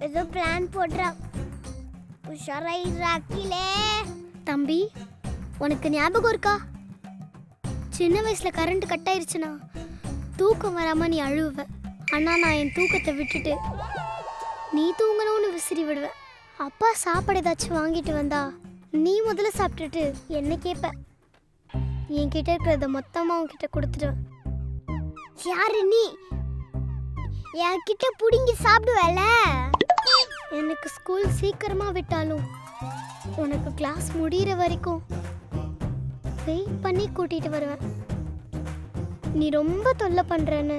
ஏதோ பிளான் போடுறா. உஷாராயிடுறா அக்கிலே தம்பி உனக்கு ஞாபகம் இருக்கா? சின்ன வயசுல கரண்ட் கட் ஆயிருச்சுன்னா தூக்கம் வராம நீ அழுவ. ஆனா நான் என் தூக்கத்தை விட்டுட்டு நீ தூங்கணும்னு விசிறி விடுவேன் அப்பா சாப்பாடு ஏதாச்சும் வாங்கிட்டு வந்தா நீ முதல்ல சாப்பிட்டுட்டு என்ன கேட்ப என்கிட்ட இருக்கிறத மொத்தமா உன்கிட்ட கொடுத்துடுவேன் யாரு நீ? என்கிட்ட புடுங்கி சாப்பிடுவல. எனக்கு ஸ்கூல் சீக்கிரமா விட்டாலும் உனக்கு கிளாஸ் முடியிற வரைக்கும் வெயிட் பண்ணி கூட்டிட்டு வருவேன். நீ ரொம்ப தொல்லை பண்றேன்னு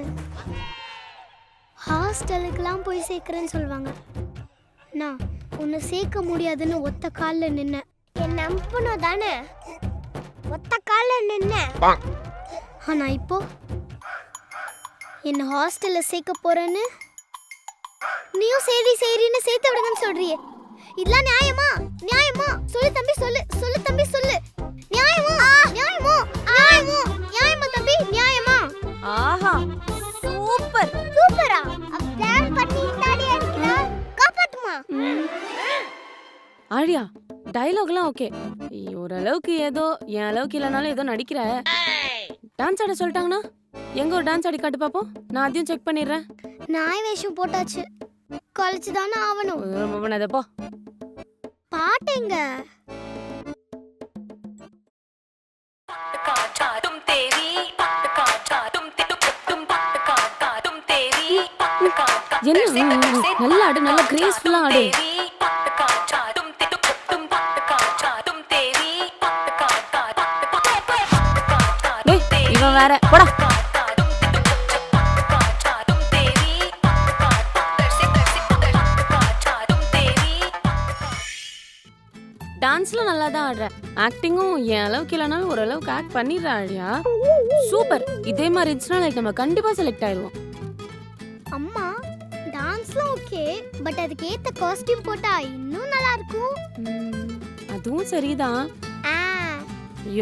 ஹாஸ்டலுக்கெல்லாம் போய் சேர்க்குறேன்னு சொல்லுவாங்க. நான் உன்னை சேர்க்க முடியாதுன்னு ஒத்த காலில் நின்ன என் நம்பணும் தானே? ஒத்த காலில் நின்ன ஆனா இப்போ என்ன ஹாஸ்டல்ல சேர்க்க போறேன்னு நீயும் சரி சரின்னு சேர்த்து விடுங்கன்னு சொல்றியே. இதெல்லாம் நியாயமா? நியாயமா? சொல்லு தம்பி சொல்லு சொல்லு தம்பி சொல்லு. நியாயமா? நியாயமா? நியாயமா? நியாயமா தம்பி? நியாயமா? ஆஹா சூப்பர். சூப்பரா? பிளான் பண்ணி தாடி அடிக்கிறா? காப்பாத்துமா? ஆழியா டயலாக்லாம் ஓகே ஓரளவுக்கு ஏதோ என் அளவுக்கு இல்லைனாலும் ஏதோ நடிக்கிற. டான்ஸ் ஆட சொல்லிட்டாங்கன்னா? எங்க ஒரு டான்ஸ் ஆடி காட்டு பாப்போம்? நான் அதையும் செக் பண்ணிடுறேன். நாய் வேஷம் போட்டாச்சு. குலைச்சு தானே ஆவணும் பண்ணதப்போ பாட்டுங்க என்ன? நல்லா ஆடு நல்லா கிரேஸ்ஃபுல்லா ஆடு. இவன் வேற. போடா. டான்ஸ்ல நல்லா தான் ஆடுற ஆக்டிங்கும் என் அளவுக்கு இல்லைனாலும் ஓரளவுக்கு ஆக்ட் பண்ணிடுற ஆழியா சூப்பர் இதே மாதிரி இருந்துச்சுன்னா லைக் நம்ம கண்டிப்பா செலக்ட் ஆயிடுவோம். அம்மா டான்ஸ்லாம் ஓகே பட் அதுக்கு ஏத்த காஸ்டியூம் போட்டா இன்னும் நல்லா இருக்கும் அதுவும் சரிதான்.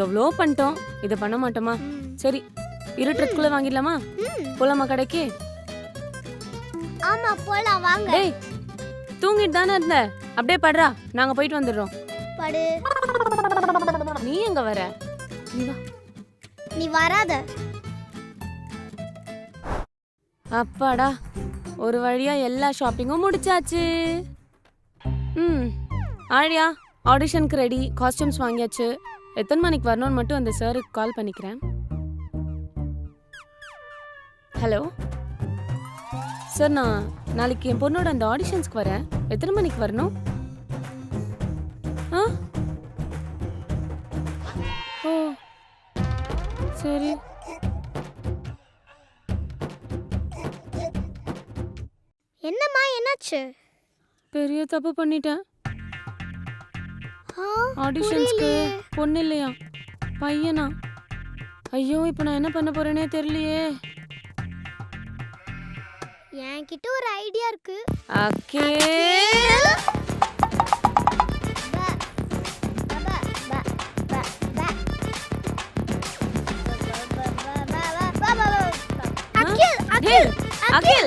எவ்வளோ பண்ணிட்டோம். இதை பண்ண மாட்டோமா? சரி இருட்டுறதுக்குள்ள வாங்கிடலாமா. போலாமா கடைக்கு? ஆமா போலாம் வாங்க. டேய் தூங்கிட்டு தானே இருந்த? அப்படியே படுறா. நாங்க போயிட்டு வந்துடுறோம். படு நீ எங்க வர? நீ வராத. அப்பாடா ஒரு வழியா எல்லா ஷாப்பிங்கும் முடிச்சாச்சு. ம் ஆழியா ஆடிஷனுக்கு ரெடி காஸ்டியூம்ஸ் வாங்கியாச்சு. எத்தனை மணிக்கு வரணும்னு மட்டும் அந்த சாருக்கு கால் பண்ணிக்கிறேன். ஹலோ சார் நான் நாளைக்கு என் பொண்ணோட அந்த ஆடிஷன்ஸ்க்கு வரேன். எத்தனை மணிக்கு வரணும்? ஓ சரி. என்னம்மா என்னாச்சு? பெரிய தப்பு பண்ணிட்டேன். ஆடிஷன்ஸ்க்கு. பொண்ணு இல்லையா? பையனா? ஐயோ இப்போ நான் என்ன பண்ண போறேனே தெரியலையே. என்கிட்ட ஒரு ஐடியா இருக்கு. அக்கே! আঙ্কেল